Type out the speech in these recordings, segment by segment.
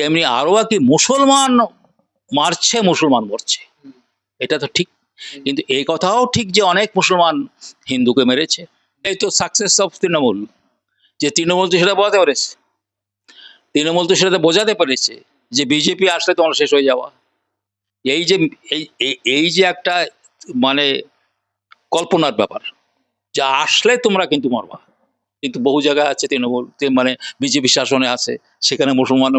তেমনি আরও কি মুসলমান মারছে, মুসলমান মরছে। এটা তো ঠিক। কিন্তু এই কথাও ঠিক যে অনেক মুসলমান হিন্দুকে মেরেছে। এই তো সাকসেস অফ তৃণমূল। যে তৃণমূল তো সেটা বোঝাতে পেরেছে। তৃণমূল তো সেটা বোঝাতে পেরেছে যে বিজেপি আসলে তোমার শেষ হয়ে যাওয়া। এই যে এই যে একটা মানে কল্পনার ব্যাপার। যা আসলে তোমরা কিন্তু মরবা। কিন্তু বহু জায়গায় আছে তৃণমূল মানে বিজেপি শাসনে আছে। সেখানে মুসলমান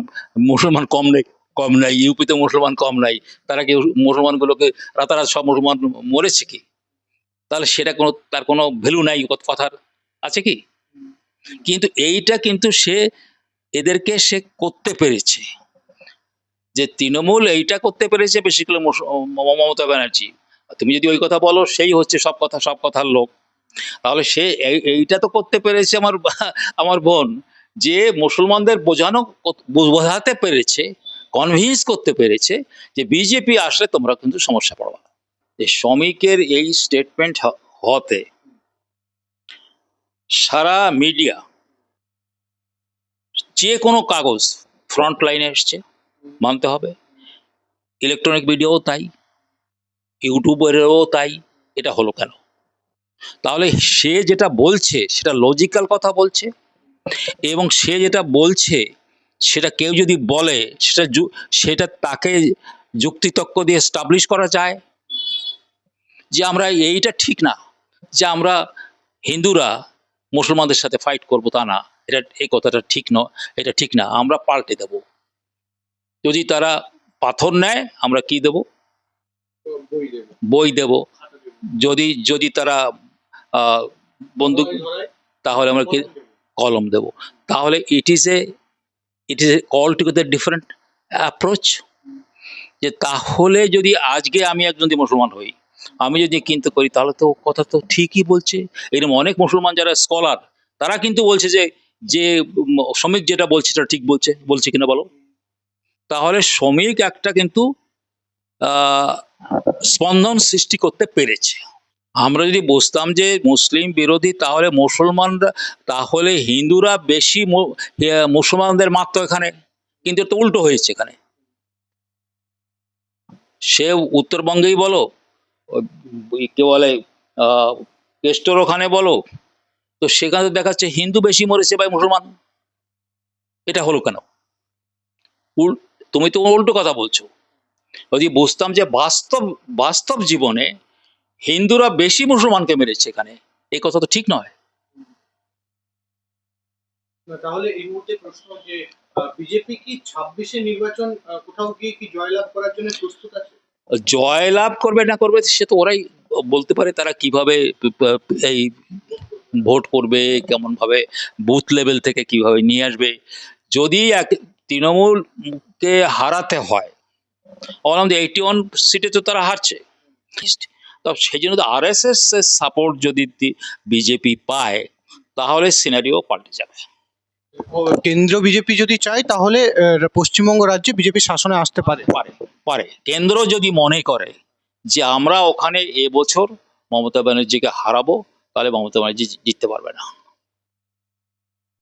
মুসলমান কম নেই, কম নাই, ইউপিতে মুসলমান কম নাই। তারা কি মুসলমানগুলোকে রাতারাত সব মুসলমান মরেছে কি? তাহলে সেটা কোনো, তার কোনো ভ্যালু নাই কথার, আছে কি? কিন্তু এইটা কিন্তু সে, এদেরকে সে করতে পেরেছে। যে তৃণমূল এইটা করতে পেরেছে বেশি করে মমতা ব্যানার্জি। তুমি যদি ওই কথা বলো, সেই হচ্ছে সব কথা, সব কথার লোক। তাহলে সে এই- এইটা তো করতে পেরেছে আমার আমার বোন, যে মুসলমানদের বোঝানো বোঝাতে পেরেছে কনভিন্স করতে পেরেছে যে বিজেপি আসলে তোমরা কিন্তু সমস্যা পড়বা যে শ্রমিকের এই স্টেটমেন্ট হতে সারা মিডিয়া যে কোনো কাগজ ফ্রন্ট লাইনে এসছে, মানতে হবে। ইলেকট্রনিক মিডিয়াও তাই ইউটিউবেরও তাই, এটা হলো কেন? তাহলে সে যেটা বলছে সেটা লজিক্যাল কথা বলছে এবং সে যেটা বলছে সেটা কেউ যদি বলে সেটা সেটা তাকে যুক্তিতক্ক দিয়ে স্টাবলিশ করা যায় যে আমরা এইটা ঠিক না, যে আমরা হিন্দুরা মুসলমানদের সাথে ফাইট করব তা না, এটা এই কথাটা ঠিক নয় এটা ঠিক না, আমরা পাল্টে দেব। যদি তারা পাথর নেয়, আমরা কি দেব? বই দেবো। যদি যদি তারা বন্দুক, তাহলে আমরা কি কলম দেব। তাহলে it is a it is a altogether different approach যে তাহলে যদি আজকে আমি একজন যদি মুসলমান হই, আমি যদি কিন্তু করি, তাহলে তো কথা তো ঠিকই বলছে। এরকম অনেক মুসলমান যারা স্কলার তারা কিন্তু বলছে যে যে শ্রমিক যেটা বলছে সেটা ঠিক বলছে বলছে কিনা বলো? তাহলে শ্রমিক একটা কিন্তু স্পন্দন সৃষ্টি করতে পেরেছে। আমরা যদি বুঝতাম যে মুসলিম বিরোধী, তাহলে মুসলমানরা, তাহলে হিন্দুরা বেশি মুসলমানদের মাত্র এখানে। কিন্তু তো উল্টো হয়েছে এখানে। সে উত্তরবঙ্গেই বলো কে বলে কেষ্টর ওখানে বলো, তো সেখানে দেখাচ্ছে হিন্দু বেশি মরেছে ভাই মুসলমান। এটা হলো কেন? তুমি তো উল্টো কথা বলছো। যদি বুঝতাম যে বাস্তব বাস্তব জীবনে হিন্দুরা বেশি মুসলমানকে মেরেছে এখানে। এই কথা তো ঠিক নয়। তাহলে এই মুহূর্তে প্রশ্ন যে বিজেপি কি ছাব্বিশে নির্বাচন কোথাও গিয়ে কি জয়লাভ করার জন্য প্রস্তুত আছে? জয় লাভ করবে না করবে সে তো ওরাই বলতে পারে তারা কীভাবে এই ভোট করবে কেমন ভাবে বুথ লেভেল থেকে কীভাবে নিয়ে আসবে। যদি এক তৃণমূলকে হারাতে হয় বললাম যে এইটি ওয়ান সিটে তো তারা হারছে। তো সেই জন্য আর এস এস এর সাপোর্ট যদি বিজেপি পায় তাহলে সিনারিও পাল্টে যাবে। কেন্দ্র বিজেপি যদি চায় তাহলে পশ্চিমবঙ্গ রাজ্যে বিজেপি শাসনে আসতে পারে। পারে পারে। কেন্দ্র যদি মনে করে যে আমরা ওখানে এবছর মমতা ব্যানার্জিকে হারাবো তাহলে মমতা ব্যানার্জি জিততে পারবে না।